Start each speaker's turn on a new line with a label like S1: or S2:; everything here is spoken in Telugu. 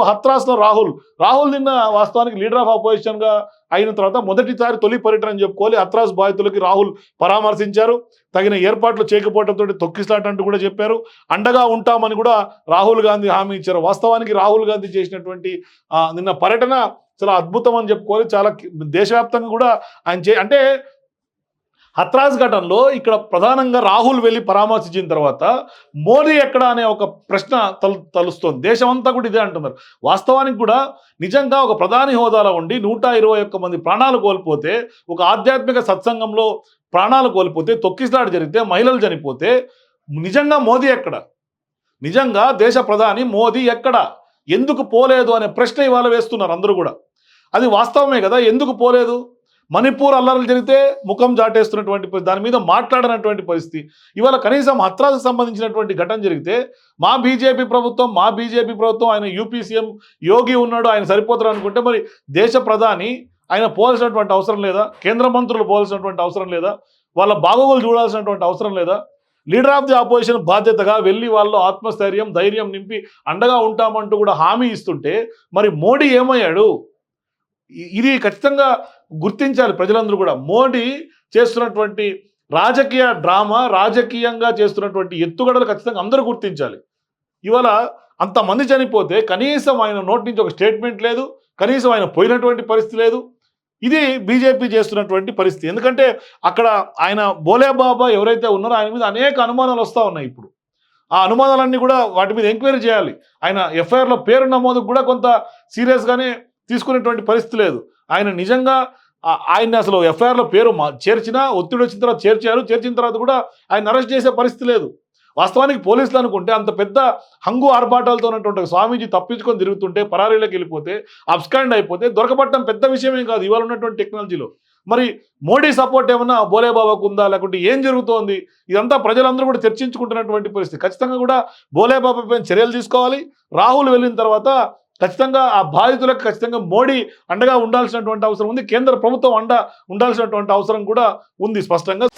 S1: హత్రాస్లో రాహుల్. రాహుల్ నిన్న వాస్తవానికి లీడర్ ఆఫ్ అపోజిషన్గా అయిన తర్వాత మొదటిసారి తొలి పర్యటన అని చెప్పుకోవాలి. హత్రాస్ బాధితులకి రాహుల్ పరామర్శించారు. తగిన ఏర్పాట్లు చేయకపోవడంతో తొక్కిసలాట అంటూ కూడా చెప్పారు. అండగా ఉంటామని కూడా రాహుల్ గాంధీ హామీ ఇచ్చారు. వాస్తవానికి రాహుల్ గాంధీ చేసినటువంటి నిన్న పర్యటన చాలా అద్భుతం అని చెప్పుకోవాలి. చాలా దేశవ్యాప్తంగా కూడా ఆయన చే అంటే హత్రాస్ ఘటనలో ఇక్కడ ప్రధానంగా రాహుల్ వెళ్ళి పరామర్శించిన తర్వాత మోదీ ఎక్కడ అనే ఒక ప్రశ్న తలు తలుస్తోంది. దేశమంతా కూడా ఇదే అంటున్నారు. వాస్తవానికి కూడా నిజంగా ఒక ప్రధాని హోదాలో ఉండి నూట ఇరవై ఒక్క మంది ప్రాణాలు కోల్పోతే ఒక ఆధ్యాత్మిక సత్సంగంలో ప్రాణాలు కోల్పోతే తొక్కిసలాట జరిగితే మహిళలు చనిపోతే నిజంగా మోదీ ఎక్కడ? నిజంగా దేశ ప్రధాని మోదీ ఎక్కడ? ఎందుకు పోలేదు అనే ప్రశ్న ఇవాళ వేస్తున్నారు అందరూ కూడా. అది వాస్తవమే కదా? ఎందుకు పోలేదు? మణిపూర్ అల్లర్లు జరిగితే ముఖం జాటేస్తున్నటువంటి దాని మీద మాట్లాడనటువంటి పరిస్థితి. ఇవాళ కనీసం హత్రాకు సంబంధించినటువంటి ఘటన జరిగితే మా బీజేపీ ప్రభుత్వం మా బీజేపీ ప్రభుత్వం ఆయన యూపీ సీఎం యోగి ఉన్నాడు ఆయన సరిపోతారు అనుకుంటే మరి దేశ ప్రధాని ఆయన పోవాల్సినటువంటి అవసరం లేదా? కేంద్ర మంత్రులు పోవాల్సినటువంటి అవసరం లేదా? వాళ్ళ బాగోగులు చూడాల్సినటువంటి అవసరం లేదా? లీడర్ ఆఫ్ ది ఆపోజిషన్ బాధ్యతగా వెళ్ళి వాళ్ళు ఆత్మస్థైర్యం ధైర్యం నింపి అండగా ఉంటామంటూ కూడా హామీ ఇస్తుంటే మరి మోడీ ఏమయ్యాడు? ఇది ఖచ్చితంగా గుర్తించాలి ప్రజలందరూ కూడా. మోడీ చేస్తున్నటువంటి రాజకీయ డ్రామా రాజకీయంగా చేస్తున్నటువంటి ఎత్తుగడలు ఖచ్చితంగా అందరూ గుర్తించాలి. ఇవాళ అంతమంది చనిపోతే కనీసం ఆయన నోటి నుంచి ఒక స్టేట్మెంట్ లేదు కనీసం ఆయన పోయినటువంటి పరిస్థితి లేదు. ఇది బీజేపీ చేస్తున్నటువంటి పరిస్థితి. ఎందుకంటే అక్కడ ఆయన బోలే బాబా ఎవరైతే ఉన్నారో ఆయన మీద అనేక అనుమానాలు వస్తూ ఉన్నాయి ఇప్పుడు. ఆ అనుమానాలన్నీ కూడా వాటి మీద ఎంక్వైరీ చేయాలి. ఆయన ఎఫ్ఐఆర్లో పేరు నమోదుకు కూడా కొంత సీరియస్గానే తీసుకునేటువంటి పరిస్థితి లేదు. ఆయన నిజంగా ఆయన ఆయన్ని అసలు ఎఫ్ఐఆర్లో పేరు మా చేర్చినా ఒత్తిడి వచ్చిన తర్వాత చేర్చారు. చేర్చిన తర్వాత కూడా ఆయన అరెస్ట్ చేసే పరిస్థితి లేదు. వాస్తవానికి పోలీసులు అనుకుంటే అంత పెద్ద హంగు ఆర్భాటాలతో ఉన్నటువంటి స్వామీజీ తప్పించుకొని తిరుగుతుంటే పరారీలోకి వెళ్ళిపోతే అబ్స్కాండ్ అయిపోతే దొరకబట్టడం పెద్ద విషయమే కాదు. ఇవాళ ఉన్నటువంటి టెక్నాలజీలో. మరి మోడీ సపోర్ట్ ఏమన్నా బోలేబాబాకు ఉందా లేకుంటే ఏం జరుగుతోంది? ఇదంతా ప్రజలందరూ కూడా చర్చించుకుంటున్నటువంటి పరిస్థితి. ఖచ్చితంగా కూడా బోలే బాబా పైన చర్యలు తీసుకోవాలి. రాహుల్ వెళ్ళిన తర్వాత ఖచ్చితంగా ఆ బాధితులకు ఖచ్చితంగా మోడీ అండగా ఉండాల్సినటువంటి అవసరం ఉంది. కేంద్ర ప్రభుత్వం అండ ఉండాల్సినటువంటి అవసరం కూడా ఉంది స్పష్టంగా.